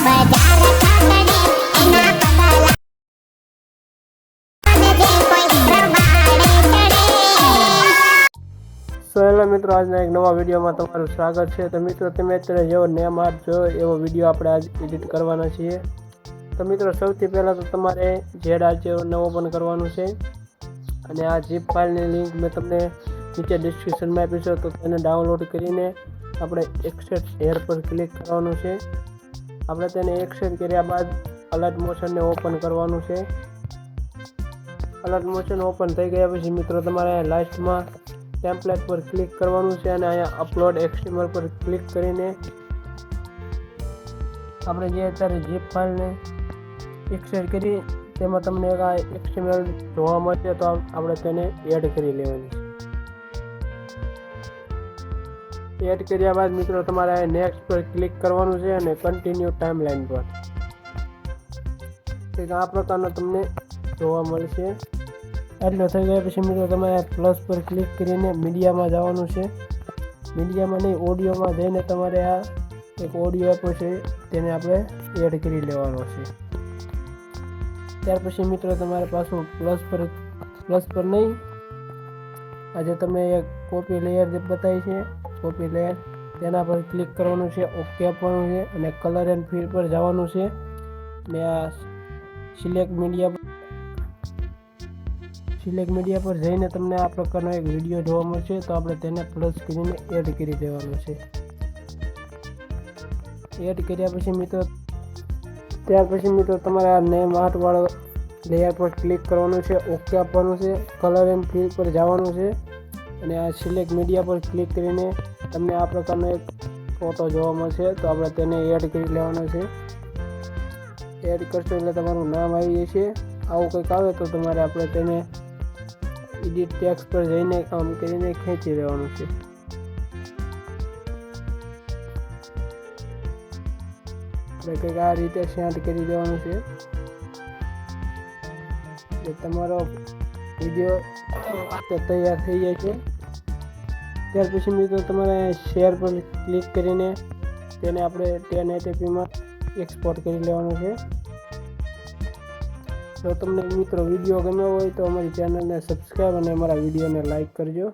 Hello મિત્રો, આજના એક નવા વિડીયોમાં તમારું સ્વાગત છે. તો મિત્રો, તમે અત્યારે જેવો નેમ આર્ટ જો એવો વીડિયો આપણે આજ એડિટ કરવાના છીએ. તો મિત્રો, સૌથી પહેલાં તો તમારે જેડ નવો ઓપન કરવાનું છે. અને આ જીપ ફાઇલની લિંક મેં તમને નીચે ડિસ્ક્રિપ્શનમાં આપી છે, તો તેને ડાઉનલોડ કરીને આપણે એક્સેટ એર પર ક્લિક કરવાનું છે. આપણે તેને એક્સેટ કર્યા બાદ અલર્ટ મોશનને ઓપન કરવાનું છે. અલર્ટ મોશન ઓપન થઈ ગયા પછી મિત્રો તમારે લાસ્ટમાં ટેમ્પલેટ પર ક્લિક કરવાનું છે અને અહીંયા અપલોડ એક્સટીમલ પર ક્લિક કરીને આપણે જે અત્યારે જીપ ફાઇલને એક્સેટ કરી, તેમાં તમને એક આ એક્સટીમલ જોવા મળશે તો આપણે તેને એડ કરી લેવાની છે. એડ કર્યા બાદ મિત્રો તમારે નેક્સ્ટ પર ક્લિક કરવાનું છે અને કન્ટિન્યુ ટાઈમલાઈન પર. કંઈક આ પ્રકારનો તમને જોવા મળશે. એટલો થઈ ગયા પછી મિત્રો તમારે પ્લસ પર ક્લિક કરીને મીડિયામાં જવાનું છે. મીડિયામાં નહીં ઓડિયોમાં જઈને તમારે આ એક ઓડિયો એપો છે તેને આપણે એડ કરી લેવાનો છે. ત્યાર પછી મિત્રો તમારે પાછું પ્લસ પર પ્લસ પર નહીં. આજે તમને એક કોપી લેયર જે બતાવી છે. કોપી લેયર તેના પર ક્લિક કરવાનું છે ઓકે આપવાનું છે અને કલર એન્ડ ફીલ પર જવાનું છે. ને આ સિલેક્ટ મીડિયા સિલેક્ટ મીડિયા પર જઈને તમને આ પ્રકારનો એક વીડિયો જોવા મળશે. તો આપણે તેને પ્લસ કરીને એડ કરી દેવાનો છે. એડ કર્યા પછી મિત્રો ત્યાર પછી મિત્રો તમારે આ નેમ આર્ટવાળો લેયર પર ક્લિક કરવાનું છે ઓકે આપવાનું છે કલર એન્ડ ફીલ પર જવાનું છે. અને આ સિલેક્ટ મીડિયા પર ક્લિક કરીને તમને આ પ્રકારનો એક ફોટો જોવા મળશે. તો આપણે તેને એડ કરી લેવાનો છે. એડ કરશો એટલે તમારું નામ આવી જશે. આવું કંઈક આવે તો તમારે આપણે તેને એડિટ ટેક્સ પર જઈને કામ કરીને ખેંચી લેવાનું છે. કંઈક આ રીતે સેન્ડ કરી દેવાનું છે. તમારો વીડિયો તૈયાર થઈ જાય છે. ત્યાર પછી મિત્રો તમારે શેર પર ક્લિક કરીને તેને આપણે ટેન એટીપીમાં એક્સપોર્ટ કરી લેવાનું છે. જો તમને મિત્રો વીડિયો ગમ્યો હોય તો અમારી ચેનલને સબસ્ક્રાઈબ અને અમારા વિડીયોને લાઈક કરજો.